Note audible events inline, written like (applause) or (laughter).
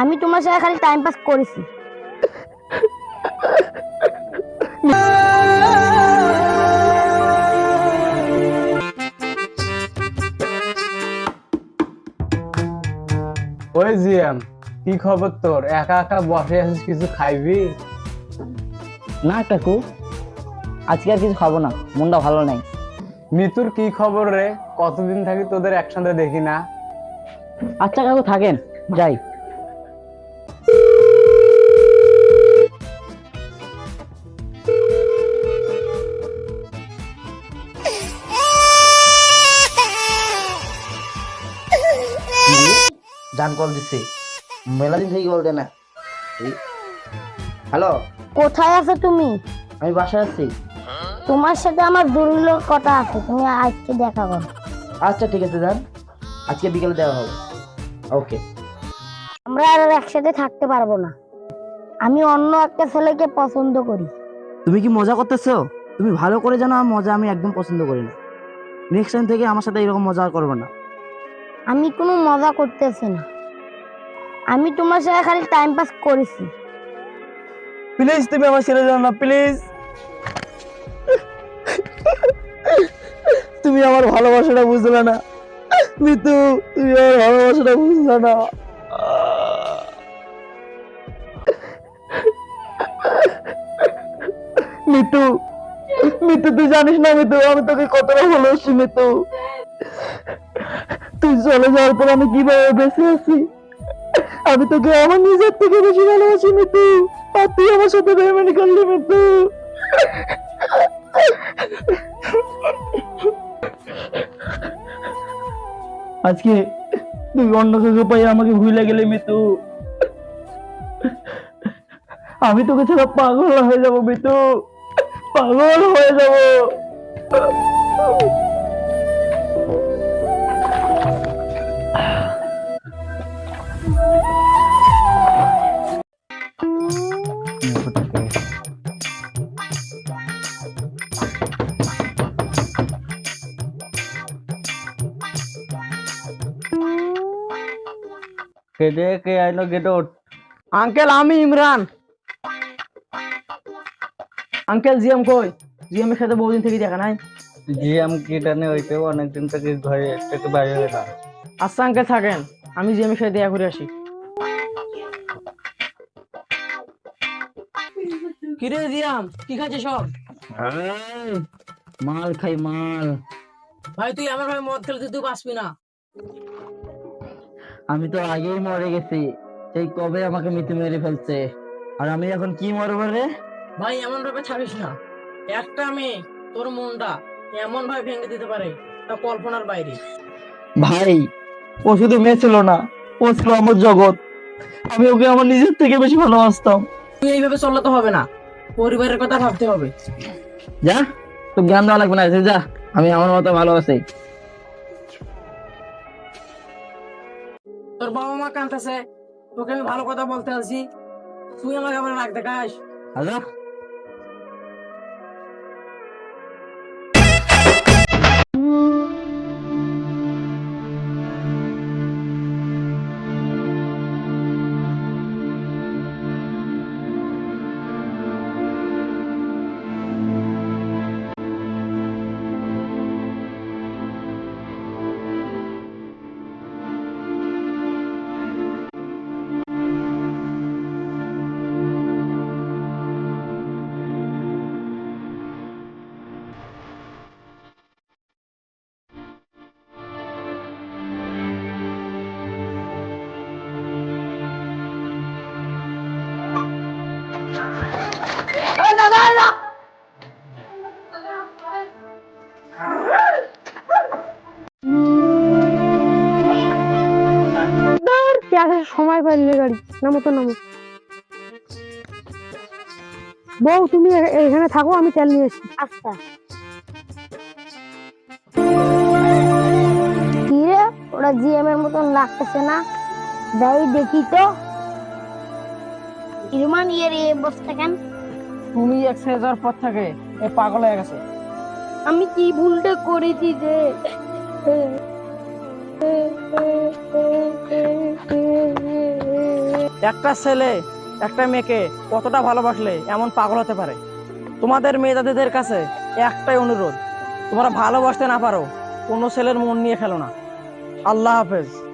আমি তোমার সাথে খালি টাইম পাস করেছি। ওই জিয়াম কি খবর তোর? একা একা বসে আছিস কিছু খাইবি? না কাকু। আজকে আর কিছু খাব না মনটা ভালো নাই। মিতুর কি খবর রে? কতদিন থাকি তোদের একসাথে দেখি না। আচ্ছা কাকু থাকেন যাই। জান কল দিছে। মেলা দিন থেকে কল দেয় না। হ্যালো? কোথায় আছো তুমি? আমি বাসায় আছি। তোমার সাথে আমার জরুরি কথা আছে তুমি আজকে দেখা করো। আচ্ছা ঠিক আছে যান আজকে বিকেলে দেওয়া হবে। ওকে। আমরা আর একসাথে থাকতে পারব না। আমি অন্য একটা ছেলেকে পছন্দ করি। তুমি কি মজা করতেছো? তুমি ভালো করে জানো মজা আমি একদম পছন্দ করি না। নেক্সট টাইম থেকে আমার সাথে এরকম মজা আর করবে না। আমি কোনো মজা করতেছি না। আমি তোমার সাথে খালি টাইম পাস করেছি। প্লিজ তুমি আমার ছেড়ে যাও না প্লিজ তুমি আমার ভালোবাসাটা বুঝলে না। মিতু, তুমি আমার ভালোবাসাটা বুঝলে না। মিতু মিতু, তুই জানিস না মিতু, আমি তোকে কতটা ভালোবাসি, মিতু। তুই চলে যাওয়ার পর আমি কীভাবে বেঁচে আছি? আমি তোকে আমার নিজের থেকে বেশি ভালোবাসি, মিতু। আর তুই আমার সাথে বেমানি করলি, মিতু। আজকে তুই অন্য কাউকে পাই আমাকে ভুলে গেলে, মিতু। আমি তোকে ছাড়া পাগল হয়ে যাব, মিতু। পাগল হয়ে যাব। কে দে কে আইনো আউট আঙ্কেল আমি ইমরান। আঙ্কেল জিএম কই? জিএম এর সাথে বহুদিন থেকে দেখা নাই। জিএম কিটানে হইতে অনেকদিন থেকে ঘরে থেকে বাইরে গেলাম আচ্ছা আঙ্কেল থাকেন। আমি জিএম এর সাথে দেখা করে আসি। কিরে জিয়াম কি খাচ্ছে সব? মাল খাই মাল। ভাই তুই আমার ভাই মদ খেলতে তুই বাঁচবি না। আমি তো আগেই মরে গেছি। সেই কবে আমাকে মৃত্যু মেরে ফেলছে? আর আমি এখন কি মরবো রে? ভাই এমন ভাবে ছাড়িস না। একটা মেয়ে তোর মনটা এমন ভাবে ভেঙে দিতে পারে তা কল্পনার বাইরে। ভাই ও শুধু মেয়ে ছিল না ও ছিল আমার জগৎ। আমি ওকে আমার নিজের থেকে বেশি ভালোবাসতাম। তুই এইভাবে চললে তো হবে না। পরিবারের কথা ভাবতে হবে। যা তো জ্ঞান দেওয়া লাগবে না যা। আমি আমার মতো ভালো আছি তোর বাবা মা কাঁদতেছে তোকে আমি ভালো কথা বলতে আসি তুই আমাকে আমার রাগ দেখাস। আচ্ছা সময় পাইলে গাড়ি। নামো তো নামো। বউ তুমি এখানে থাকো আমি তেল নিয়ে এসছি। আচ্ছা। কি রে? ওরা জিএম এর মতন লাগতেছে না? যাই দেখি তো। ইরমান ইয়ের এই অবস্থা কেন? তুমি এক ছেড়ে যাওয়ার পর থেকে এ পাগল হয়ে গেছে। আমি কি ভুলটা করেছি যে? (laughs) একটা ছেলে, একটা মেয়েকে কতটা ভালোবাসলে এমন পাগল হতে পারে? তোমাদের মেয়েদাদের কাছে একটাই অনুরোধ, তোমরা ভালোবাসতে না পারো কোনো ছেলের মন নিয়ে খেলো না। আল্লাহ হাফেজ।